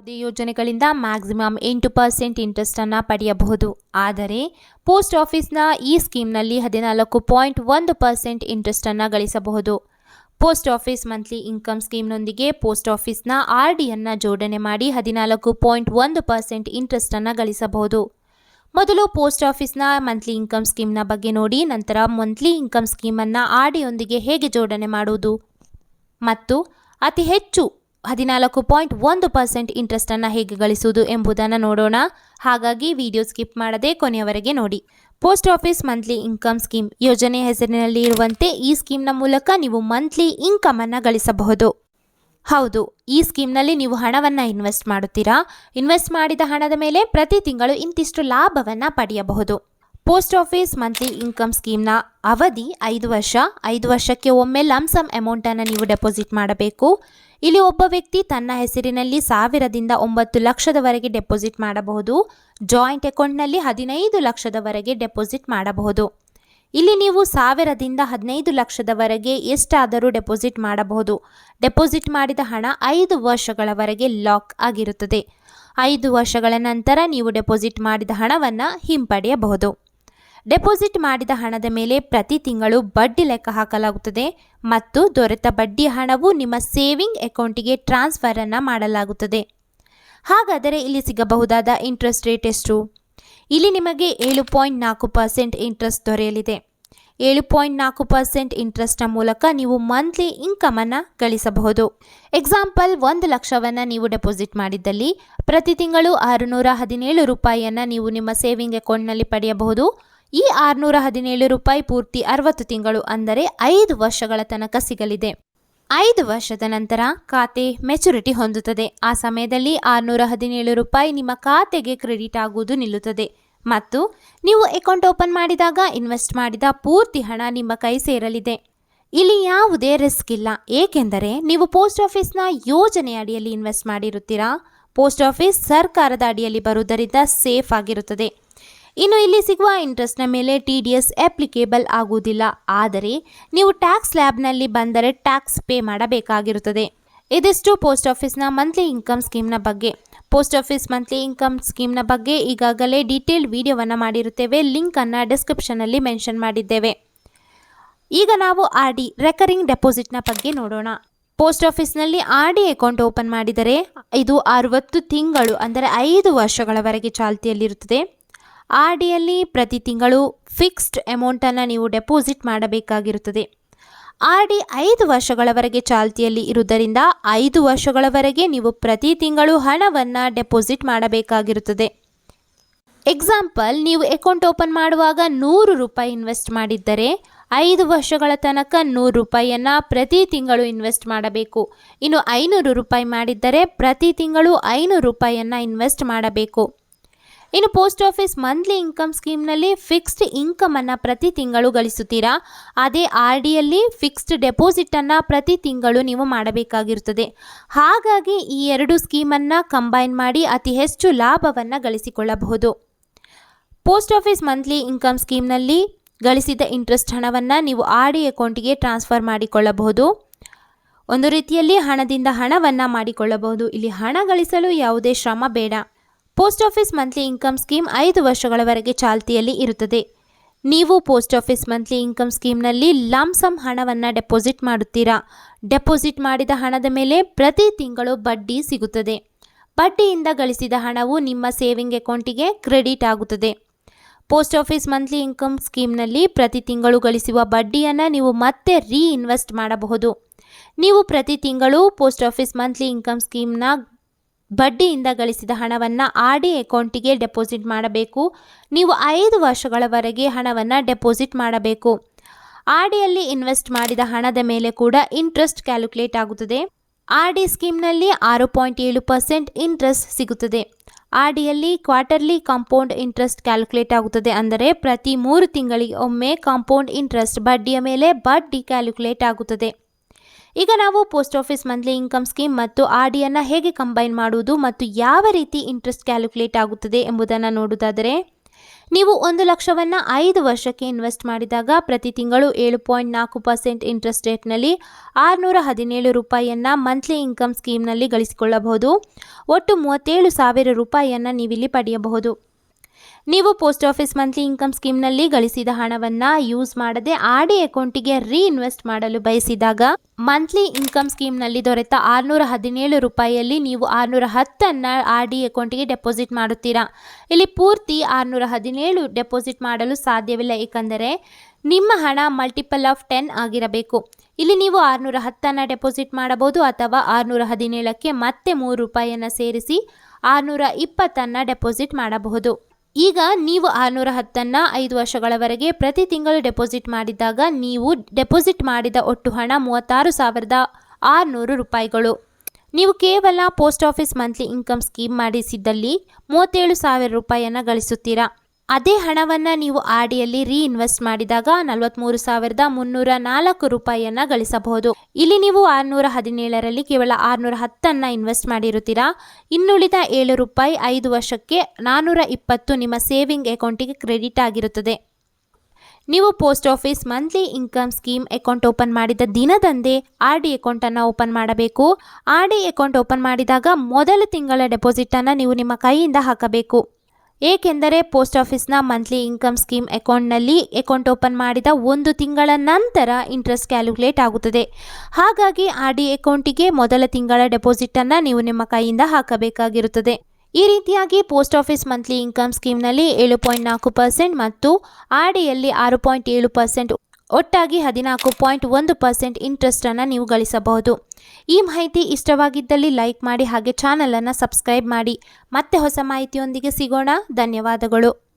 ಯಾವುದೇ ಯೋಜನೆಗಳಿಂದ ಮ್ಯಾಕ್ಸಿಮಮ್ ಎಂಟು ಪರ್ಸೆಂಟ್ ಇಂಟ್ರೆಸ್ಟನ್ನು ಪಡೆಯಬಹುದು. ಆದರೆ ಪೋಸ್ಟ್ ಆಫೀಸ್ನ ಈ ಸ್ಕೀಮ್ನಲ್ಲಿ ಹದಿನಾಲ್ಕು ಪಾಯಿಂಟ್ ಒಂದು ಪರ್ಸೆಂಟ್ ಇಂಟ್ರೆಸ್ಟನ್ನು ಗಳಿಸಬಹುದು. ಪೋಸ್ಟ್ ಆಫೀಸ್ ಮಂತ್ಲಿ ಇನ್ಕಮ್ ಸ್ಕೀಮ್ನೊಂದಿಗೆ ಪೋಸ್ಟ್ ಆಫೀಸ್ನ ಆರ್ ಡಿಯನ್ನು ಜೋಡಣೆ ಮಾಡಿ ಹದಿನಾಲ್ಕು ಪಾಯಿಂಟ್ ಒಂದು ಪರ್ಸೆಂಟ್ ಇಂಟ್ರೆಸ್ಟನ್ನು ಗಳಿಸಬಹುದು. ಮೊದಲು ಪೋಸ್ಟ್ ಆಫೀಸ್ನ ಮಂತ್ಲಿ ಇನ್ಕಮ್ ಸ್ಕೀಮ್ನ ಬಗ್ಗೆ ನೋಡಿ, ನಂತರ ಮಂತ್ಲಿ ಇನ್ಕಮ್ ಸ್ಕೀಮನ್ನು ಆರ್ ಡಿಯೊಂದಿಗೆ ಹೇಗೆ ಜೋಡಣೆ ಮಾಡುವುದು? ಮತ್ತು ಅತಿ ಹೆಚ್ಚು ಹದಿನಾಲ್ಕು ಪಾಯಿಂಟ್ ಒಂದು ಪರ್ಸೆಂಟ್ ಇಂಟ್ರೆಸ್ಟನ್ನು ಹೇಗೆ ಗಳಿಸುವುದು ಎಂಬುದನ್ನು ನೋಡೋಣ. ಹಾಗಾಗಿ ವಿಡಿಯೋ ಸ್ಕಿಪ್ ಮಾಡದೆ ಕೊನೆಯವರೆಗೆ ನೋಡಿ. Post office monthly income scheme ಯೋಜನೆ ಹೆಸರಿನಲ್ಲಿ ಇರುವಂತೆ ಈ ಸ್ಕೀಮ್ನ ಮೂಲಕ ನೀವು ಮಂತ್ಲಿ ಇನ್ಕಮನ್ನು ಗಳಿಸಬಹುದು. ಹೌದು, ಈ ಸ್ಕೀಮ್ನಲ್ಲಿ ನೀವು ಹಣವನ್ನು ಇನ್ವೆಸ್ಟ್ ಮಾಡುತ್ತೀರಾ? ಇನ್ವೆಸ್ಟ್ ಮಾಡಿದ ಹಣದ ಮೇಲೆ ಪ್ರತಿ ತಿಂಗಳು ಇಂತಿಷ್ಟು ಲಾಭವನ್ನು ಪಡೆಯಬಹುದು. ಪೋಸ್ಟ್ ಆಫೀಸ್ ಮಂತ್ಲಿ ಇನ್ಕಮ್ ಸ್ಕೀಮ್ನ ಅವಧಿ ಐದು ವರ್ಷ. ಐದು ವರ್ಷಕ್ಕೆ ಒಮ್ಮೆ ಲಮ್ಸಮ್ ಅಮೌಂಟನ್ನು ನೀವು ಡೆಪಾಸಿಟ್ ಮಾಡಬೇಕು. ಇಲ್ಲಿ ಒಬ್ಬ ವ್ಯಕ್ತಿ ತನ್ನ ಹೆಸರಿನಲ್ಲಿ ಸಾವಿರದಿಂದ ಒಂಬತ್ತು ಲಕ್ಷದವರೆಗೆ ಡೆಪಾಸಿಟ್ ಮಾಡಬಹುದು. ಜಾಯಿಂಟ್ ಅಕೌಂಟ್ನಲ್ಲಿ ಹದಿನೈದು ಲಕ್ಷದವರೆಗೆ ಡೆಪಾಸಿಟ್ ಮಾಡಬಹುದು. ಇಲ್ಲಿ ನೀವು ಸಾವಿರದಿಂದ ಹದಿನೈದು ಲಕ್ಷದವರೆಗೆ ಎಷ್ಟಾದರೂ ಡೆಪಾಸಿಟ್ ಮಾಡಬಹುದು. ಡೆಪಾಸಿಟ್ ಮಾಡಿದ ಹಣ ಐದು ವರ್ಷಗಳವರೆಗೆ ಲಾಕ್ ಆಗಿರುತ್ತದೆ. ಐದು ವರ್ಷಗಳ ನಂತರ ನೀವು ಡೆಪಾಸಿಟ್ ಮಾಡಿದ ಹಣವನ್ನು ಹಿಂಪಡೆಯಬಹುದು. ಡೆಪಾಸಿಟ್ ಮಾಡಿದ ಹಣದ ಮೇಲೆ ಪ್ರತಿ ತಿಂಗಳು ಬಡ್ಡಿ ಲೆಕ್ಕ ಹಾಕಲಾಗುತ್ತದೆ ಮತ್ತು ದೊರೆತ ಬಡ್ಡಿ ಹಣವು ನಿಮ್ಮ ಸೇವಿಂಗ್ ಅಕೌಂಟಿಗೆ ಟ್ರಾನ್ಸ್ಫರನ್ನು ಮಾಡಲಾಗುತ್ತದೆ. ಹಾಗಾದರೆ ಇಲ್ಲಿ ಸಿಗಬಹುದಾದ ಇಂಟ್ರೆಸ್ಟ್ ರೇಟ್ ಎಷ್ಟು? ಇಲ್ಲಿ ನಿಮಗೆ ಏಳು ಪಾಯಿಂಟ್ ನಾಲ್ಕು ಪರ್ಸೆಂಟ್ ಇಂಟ್ರೆಸ್ಟ್ ದೊರೆಯಲಿದೆ. ಏಳು ಪಾಯಿಂಟ್ ನಾಲ್ಕು ಪರ್ಸೆಂಟ್ ಇಂಟ್ರೆಸ್ಟ್ನ ಮೂಲಕ ನೀವು ಮಂತ್ಲಿ ಇನ್ಕಮನ್ನು ಗಳಿಸಬಹುದು. ಎಕ್ಸಾಂಪಲ್, ಒಂದು ಲಕ್ಷವನ್ನು ನೀವು ಡೆಪಾಸಿಟ್ ಮಾಡಿದ್ದಲ್ಲಿ ಪ್ರತಿ ತಿಂಗಳು ಆರುನೂರ ಹದಿನೇಳು ರೂಪಾಯಿಯನ್ನು ನೀವು ನಿಮ್ಮ ಸೇವಿಂಗ್ ಅಕೌಂಟ್ನಲ್ಲಿ ಪಡೆಯಬಹುದು. ಈ ಆರುನೂರ ಹದಿನೇಳು ರೂಪಾಯಿ ಪೂರ್ತಿ ಅರವತ್ತು ತಿಂಗಳು ಅಂದರೆ ಐದು ವರ್ಷಗಳ ತನಕ ಸಿಗಲಿದೆ. ಐದು ವರ್ಷದ ನಂತರ ಖಾತೆ ಮೆಚುರಿಟಿ ಹೊಂದುತ್ತದೆ. ಆ ಸಮಯದಲ್ಲಿ ಆರುನೂರ ಹದಿನೇಳು ರೂಪಾಯಿ ನಿಮ್ಮ ಖಾತೆಗೆ ಕ್ರೆಡಿಟ್ ಆಗುವುದು ನಿಲ್ಲುತ್ತದೆ. ಮತ್ತು ನೀವು ಅಕೌಂಟ್ ಓಪನ್ ಮಾಡಿದಾಗ ಇನ್ವೆಸ್ಟ್ ಮಾಡಿದ ಪೂರ್ತಿ ಹಣ ನಿಮ್ಮ ಕೈ ಸೇರಲಿದೆ. ಇಲ್ಲಿ ಯಾವುದೇ ರಿಸ್ಕ್ ಇಲ್ಲ. ಏಕೆಂದರೆ ನೀವು ಪೋಸ್ಟ್ ಆಫೀಸ್ನ ಯೋಜನೆ ಅಡಿಯಲ್ಲಿ ಇನ್ವೆಸ್ಟ್ ಮಾಡಿರುತ್ತೀರಾ? ಪೋಸ್ಟ್ ಆಫೀಸ್ ಸರ್ಕಾರದ ಅಡಿಯಲ್ಲಿ ಬರುವುದರಿಂದ ಸೇಫ್ ಆಗಿರುತ್ತದೆ. ಇನ್ನು ಇಲ್ಲಿ ಸಿಗುವ ಇಂಟ್ರೆಸ್ಟ್ನ ಮೇಲೆ ಟಿ ಡಿ ಎಸ್ ಅಪ್ಲಿಕೇಬಲ್ ಆಗುವುದಿಲ್ಲ. ಆದರೆ ನೀವು ಟ್ಯಾಕ್ಸ್ ಲ್ಯಾಬ್ನಲ್ಲಿ ಬಂದರೆ ಟ್ಯಾಕ್ಸ್ ಪೇ ಮಾಡಬೇಕಾಗಿರುತ್ತದೆ. ಇದಿಷ್ಟು ಪೋಸ್ಟ್ ಆಫೀಸ್ನ ಮಂತ್ಲಿ ಇನ್ಕಮ್ ಸ್ಕೀಮ್ನ ಬಗ್ಗೆ. ಪೋಸ್ಟ್ ಆಫೀಸ್ ಮಂತ್ಲಿ ಇನ್ಕಮ್ ಸ್ಕೀಮ್ನ ಬಗ್ಗೆ ಈಗಾಗಲೇ ಡೀಟೇಲ್ ವಿಡಿಯೋವನ್ನು ಮಾಡಿರುತ್ತೇವೆ. ಲಿಂಕನ್ನು ಡಿಸ್ಕ್ರಿಪ್ಷನಲ್ಲಿ ಮೆನ್ಷನ್ ಮಾಡಿದ್ದೇವೆ. ಈಗ ನಾವು ಆರ್ ಡಿ ರೆಕರಿಂಗ್ ಡೆಪಾಸಿಟ್ನ ಬಗ್ಗೆ ನೋಡೋಣ. ಪೋಸ್ಟ್ ಆಫೀಸ್ನಲ್ಲಿ ಆರ್ ಡಿ ಅಕೌಂಟ್ ಓಪನ್ ಮಾಡಿದರೆ ಇದು ಅರುವತ್ತು ತಿಂಗಳು, ಅಂದರೆ ಐದು ವರ್ಷಗಳವರೆಗೆ ಚಾಲ್ತಿಯಲ್ಲಿರುತ್ತದೆ. ಆರ್ ಡಿಯಲ್ಲಿ ಪ್ರತಿ ತಿಂಗಳು ಫಿಕ್ಸ್ಡ್ ಅಮೌಂಟನ್ನು ನೀವು ಡೆಪಾಸಿಟ್ ಮಾಡಬೇಕಾಗಿರುತ್ತದೆ. ಆರ್ ಡಿ ಐದು ವರ್ಷಗಳವರೆಗೆ ಚಾಲ್ತಿಯಲ್ಲಿ ಇರುವುದರಿಂದ ಐದು ವರ್ಷಗಳವರೆಗೆ ನೀವು ಪ್ರತಿ ತಿಂಗಳು ಹಣವನ್ನು ಡೆಪಾಸಿಟ್ ಮಾಡಬೇಕಾಗಿರುತ್ತದೆ. ಎಕ್ಸಾಂಪಲ್, ನೀವು ಅಕೌಂಟ್ ಓಪನ್ ಮಾಡುವಾಗ ನೂರು ರೂಪಾಯಿ ಇನ್ವೆಸ್ಟ್ ಮಾಡಿದ್ದರೆ ಐದು ವರ್ಷಗಳ ತನಕ ನೂರು ರೂಪಾಯಿಯನ್ನು ಪ್ರತಿ ತಿಂಗಳು ಇನ್ವೆಸ್ಟ್ ಮಾಡಬೇಕು. ಇನ್ನು ಐನೂರು ರೂಪಾಯಿ ಮಾಡಿದ್ದರೆ ಪ್ರತಿ ತಿಂಗಳು ಐನೂರು ರೂಪಾಯಿಯನ್ನು ಇನ್ವೆಸ್ಟ್ ಮಾಡಬೇಕು. ಇನ್ನು ಪೋಸ್ಟ್ ಆಫೀಸ್ ಮಂತ್ಲಿ ಇನ್ಕಮ್ ಸ್ಕೀಮ್ನಲ್ಲಿ ಫಿಕ್ಸ್ಡ್ ಇನ್ಕಮನ್ನು ಪ್ರತಿ ತಿಂಗಳು ಗಳಿಸುತ್ತೀರಾ? ಅದೇ ಆರ್ ಡಿಯಲ್ಲಿ ಫಿಕ್ಸ್ಡ್ ಡೆಪಾಸಿಟನ್ನು ಪ್ರತಿ ತಿಂಗಳು ನೀವು ಮಾಡಬೇಕಾಗಿರುತ್ತದೆ. ಹಾಗಾಗಿ ಈ ಎರಡು ಸ್ಕೀಮನ್ನು ಕಂಬೈನ್ ಮಾಡಿ ಅತಿ ಹೆಚ್ಚು ಲಾಭವನ್ನು ಗಳಿಸಿಕೊಳ್ಳಬಹುದು. ಪೋಸ್ಟ್ ಆಫೀಸ್ ಮಂತ್ಲಿ ಇನ್ಕಮ್ ಸ್ಕೀಮ್ನಲ್ಲಿ ಗಳಿಸಿದ ಇಂಟ್ರೆಸ್ಟ್ ಹಣವನ್ನು ನೀವು ಆರ್ ಡಿ ಅಕೌಂಟಿಗೆ ಟ್ರಾನ್ಸ್ಫರ್ ಮಾಡಿಕೊಳ್ಳಬಹುದು. ಒಂದು ರೀತಿಯಲ್ಲಿ ಹಣದಿಂದ ಹಣವನ್ನು ಮಾಡಿಕೊಳ್ಳಬಹುದು. ಇಲ್ಲಿ ಹಣ ಗಳಿಸಲು ಯಾವುದೇ ಶ್ರಮ ಬೇಡ. Post office monthly income scheme ಐದು ವರ್ಷಗಳವರೆಗೆ ಚಾಲ್ತಿಯಲ್ಲಿ ಇರುತ್ತದೆ. ನೀವು ಪೋಸ್ಟ್ ಆಫೀಸ್ ಮಂತ್ಲಿ ಇನ್ಕಮ್ ಸ್ಕೀಮ್ನಲ್ಲಿ ಲಾಮ್ಸಮ್ ಹಣವನ್ನು ಡೆಪಾಸಿಟ್ ಮಾಡುತ್ತೀರಾ? ಡೆಪಾಸಿಟ್ ಮಾಡಿದ ಹಣದ ಮೇಲೆ ಪ್ರತಿ ತಿಂಗಳು ಬಡ್ಡಿ ಸಿಗುತ್ತದೆ. ಬಡ್ಡಿಯಿಂದ ಗಳಿಸಿದ ಹಣವು ನಿಮ್ಮ ಸೇವಿಂಗ್ ಅಕೌಂಟಿಗೆ ಕ್ರೆಡಿಟ್ ಆಗುತ್ತದೆ. ಪೋಸ್ಟ್ ಆಫೀಸ್ ಮಂತ್ಲಿ ಇನ್ಕಮ್ ಸ್ಕೀಮ್ನಲ್ಲಿ ಪ್ರತಿ ತಿಂಗಳು ಗಳಿಸುವ ಬಡ್ಡಿಯನ್ನು ನೀವು ಮತ್ತೆ ರೀಇನ್ವೆಸ್ಟ್ ಮಾಡಬಹುದು. ನೀವು ಪ್ರತಿ ತಿಂಗಳು ಪೋಸ್ಟ್ ಆಫೀಸ್ ಮಂತ್ಲಿ ಇನ್ಕಮ್ ಸ್ಕೀಮ್ನ ಬಡ್ಡಿಯಿಂದ ಗಳಿಸಿದ ಹಣವನ್ನು ಆರ್ ಡಿ ಅಕೌಂಟಿಗೆ ಡೆಪಾಸಿಟ್ ಮಾಡಬೇಕು. ನೀವು ಐದು ವರ್ಷಗಳವರೆಗೆ ಹಣವನ್ನು ಡೆಪಾಸಿಟ್ ಮಾಡಬೇಕು. ಆರ್ ಡಿಯಲ್ಲಿ ಇನ್ವೆಸ್ಟ್ ಮಾಡಿದ ಹಣದ ಮೇಲೆ ಕೂಡ ಇಂಟ್ರೆಸ್ಟ್ ಕ್ಯಾಲ್ಕುಲೇಟ್ ಆಗುತ್ತದೆ. ಆರ್ ಡಿ ಸ್ಕೀಮ್ನಲ್ಲಿ ಆರು ಪಾಯಿಂಟ್ ಏಳು ಪರ್ಸೆಂಟ್ ಇಂಟ್ರೆಸ್ಟ್ ಸಿಗುತ್ತದೆ. ಆರ್ ಡಿಯಲ್ಲಿ ಕ್ವಾರ್ಟರ್ಲಿ ಕಾಂಪೌಂಡ್ ಇಂಟ್ರೆಸ್ಟ್ ಕ್ಯಾಲ್ಕುಲೇಟ್ ಆಗುತ್ತದೆ ಅಂದರೆ ಪ್ರತಿ ಮೂರು ತಿಂಗಳಿಗೆ ಒಮ್ಮೆ ಕಾಂಪೌಂಡ್ ಇಂಟ್ರೆಸ್ಟ್ ಬಡ್ಡಿಯ ಮೇಲೆ ಬಡ್ಡಿ ಕ್ಯಾಲ್ಕುಲೇಟ್ ಆಗುತ್ತದೆ. ಈಗ ನಾವು post office monthly income scheme ಮತ್ತು ಆರ್ ಡಿಯನ್ನು ಹೇಗೆ ಕಂಬೈನ್ ಮಾಡುವುದು ಮತ್ತು ಯಾವ ರೀತಿ ಇಂಟ್ರೆಸ್ಟ್ ಕ್ಯಾಲ್ಕುಲೇಟ್ ಆಗುತ್ತದೆ ಎಂಬುದನ್ನು ನೋಡುವುದಾದರೆ, ನೀವು ಒಂದು ಲಕ್ಷವನ್ನು ಐದು ವರ್ಷಕ್ಕೆ ಇನ್ವೆಸ್ಟ್ ಮಾಡಿದಾಗ ಪ್ರತಿ ತಿಂಗಳು ಏಳು ಪಾಯಿಂಟ್ ನಾಲ್ಕು ಪರ್ಸೆಂಟ್ ಇಂಟ್ರೆಸ್ಟ್ ರೇಟ್ನಲ್ಲಿ ಆರುನೂರ ಹದಿನೇಳು ರೂಪಾಯಿಯನ್ನು ಮಂತ್ಲಿ ಇನ್ಕಮ್ ಸ್ಕೀಮ್ನಲ್ಲಿ ಗಳಿಸಿಕೊಳ್ಳಬಹುದು. ಒಟ್ಟು ಮೂವತ್ತೇಳು ಸಾವಿರ ರೂಪಾಯಿಯನ್ನು ನೀವಿಲ್ಲಿ ಪಡೆಯಬಹುದು. ನೀವು ಪೋಸ್ಟ್ ಆಫೀಸ್ ಮಂತ್ಲಿ ಇನ್ಕಮ್ ಸ್ಕೀಮ್ನಲ್ಲಿ ಗಳಿಸಿದ ಹಣವನ್ನು ಯೂಸ್ ಮಾಡದೆ ಆರ್ ಡಿ ಅಕೌಂಟಿಗೆ ರೀಇನ್ವೆಸ್ಟ್ ಮಾಡಲು ಬಯಸಿದಾಗ ಮಂತ್ಲಿ ಇನ್ಕಮ್ ಸ್ಕೀಮ್ನಲ್ಲಿ ದೊರೆತ ಆರುನೂರ ಹದಿನೇಳು ರೂಪಾಯಿಯಲ್ಲಿ ನೀವು ಆರುನೂರ ಹತ್ತನ್ನು ಆರ್ ಡಿ ಅಕೌಂಟಿಗೆ ಡೆಪಾಸಿಟ್ ಮಾಡುತ್ತೀರಾ? ಇಲ್ಲಿ ಪೂರ್ತಿ ಆರುನೂರ ಹದಿನೇಳು ಡೆಪಾಸಿಟ್ ಮಾಡಲು ಸಾಧ್ಯವಿಲ್ಲ, ಏಕೆಂದರೆ ನಿಮ್ಮ ಹಣ ಮಲ್ಟಿಪಲ್ ಆಫ್ ಟೆನ್ ಆಗಿರಬೇಕು. ಇಲ್ಲಿ ನೀವು ಆರುನೂರ ಹತ್ತನ್ನು ಡೆಪಾಸಿಟ್ ಮಾಡಬಹುದು ಅಥವಾ ಆರುನೂರ ಹದಿನೇಳಕ್ಕೆ ಮತ್ತೆ ಮೂರು ರೂಪಾಯಿಯನ್ನು ಸೇರಿಸಿ ಆರುನೂರ ಇಪ್ಪತ್ತನ್ನು ಡೆಪಾಸಿಟ್ ಮಾಡಬಹುದು. ಈಗ ನೀವು ಆರುನೂರ ಹತ್ತನ್ನು ಐದು ವರ್ಷಗಳವರೆಗೆ ಪ್ರತಿ ತಿಂಗಳು ಡೆಪಾಸಿಟ್ ಮಾಡಿದಾಗ ನೀವು ಡೆಪಾಸಿಟ್ ಮಾಡಿದ ಒಟ್ಟು ಹಣ ಮೂವತ್ತಾರು ಸಾವಿರದ ಆರುನೂರು ರೂಪಾಯಿಗಳು. ನೀವು ಕೇವಲ post office monthly income scheme ಮಾಡಿಸಿದ್ದಲ್ಲಿ ಮೂವತ್ತೇಳು ಸಾವಿರ ರೂಪಾಯಿಯನ್ನು ಗಳಿಸುತ್ತೀರಾ? ಅದೇ ಹಣವನ್ನು ನೀವು ಆರ್ ಡಿಯಲ್ಲಿ ರೀಇನ್ವೆಸ್ಟ್ ಮಾಡಿದಾಗ ನಲವತ್ತ್ಮೂರು ಸಾವಿರದ ಮುನ್ನೂರ ನಾಲ್ಕು ರೂಪಾಯಿಯನ್ನು ಗಳಿಸಬಹುದು. ಇಲ್ಲಿ ನೀವು ಆರುನೂರ ಹದಿನೇಳರಲ್ಲಿ ಕೇವಲ ಆರುನೂರ ಹತ್ತನ್ನು ಇನ್ವೆಸ್ಟ್ ಮಾಡಿರುತ್ತೀರಾ? ಇನ್ನುಳಿದ ಏಳು ರೂಪಾಯಿ ಐದು ವರ್ಷಕ್ಕೆ ನಾನ್ನೂರ ಇಪ್ಪತ್ತು ನಿಮ್ಮ ಸೇವಿಂಗ್ ಅಕೌಂಟಿಗೆ ಕ್ರೆಡಿಟ್ ಆಗಿರುತ್ತದೆ. ನೀವು post office monthly income scheme account open ಮಾಡಿದ ದಿನದಂದೇ ಆರ್ ಡಿ ಅಕೌಂಟನ್ನು ಓಪನ್ ಮಾಡಬೇಕು. ಆರ್ ಡಿ ಅಕೌಂಟ್ ಓಪನ್ ಮಾಡಿದಾಗ ಮೊದಲ ತಿಂಗಳ ಡೆಪಾಸಿಟನ್ನು ನೀವು ನಿಮ್ಮ ಕೈಯಿಂದ ಹಾಕಬೇಕು. ಏಕೆಂದರೆ ಪೋಸ್ಟ್ ಆಫೀಸ್ನ ಮಂತ್ಲಿ ಇನ್ಕಮ್ ಸ್ಕೀಮ್ ಅಕೌಂಟ್ನಲ್ಲಿ ಅಕೌಂಟ್ ಓಪನ್ ಮಾಡಿದ ಒಂದು ತಿಂಗಳ ನಂತರ ಇಂಟ್ರೆಸ್ಟ್ ಕ್ಯಾಲ್ಕುಲೇಟ್ ಆಗುತ್ತದೆ. ಹಾಗಾಗಿ ಆರ್ ಡಿ ಅಕೌಂಟಿಗೆ ಮೊದಲ ತಿಂಗಳ ಡೆಪಾಸಿಟನ್ನು ನೀವು ನಿಮ್ಮ ಕೈಯಿಂದ ಹಾಕಬೇಕಾಗಿರುತ್ತದೆ. ಈ ರೀತಿಯಾಗಿ ಪೋಸ್ಟ್ ಆಫೀಸ್ ಮಂತ್ಲಿ ಇನ್ಕಮ್ ಸ್ಕೀಮ್ನಲ್ಲಿ ಏಳು ಪಾಯಿಂಟ್ ನಾಲ್ಕು ಪರ್ಸೆಂಟ್ ಮತ್ತು ಆರ್ ಡಿಯಲ್ಲಿ ಆರು ಪಾಯಿಂಟ್ ಏಳು ಪರ್ಸೆಂಟ್ ಒಟ್ಟಾಗಿ ಹದಿನಾಲ್ಕು ಪಾಯಿಂಟ್ ಒಂದು ಪರ್ಸೆಂಟ್ ಇಂಟ್ರೆಸ್ಟನ್ನು ನೀವು ಗಳಿಸಬಹುದು. ಈ ಮಾಹಿತಿ ಇಷ್ಟವಾಗಿದ್ದಲ್ಲಿ ಲೈಕ್ ಮಾಡಿ ಹಾಗೆ ಚಾನಲನ್ನು ಸಬ್ಸ್ಕ್ರೈಬ್ ಮಾಡಿ. ಮತ್ತೆ ಹೊಸ ಮಾಹಿತಿಯೊಂದಿಗೆ ಸಿಗೋಣ. ಧನ್ಯವಾದಗಳು.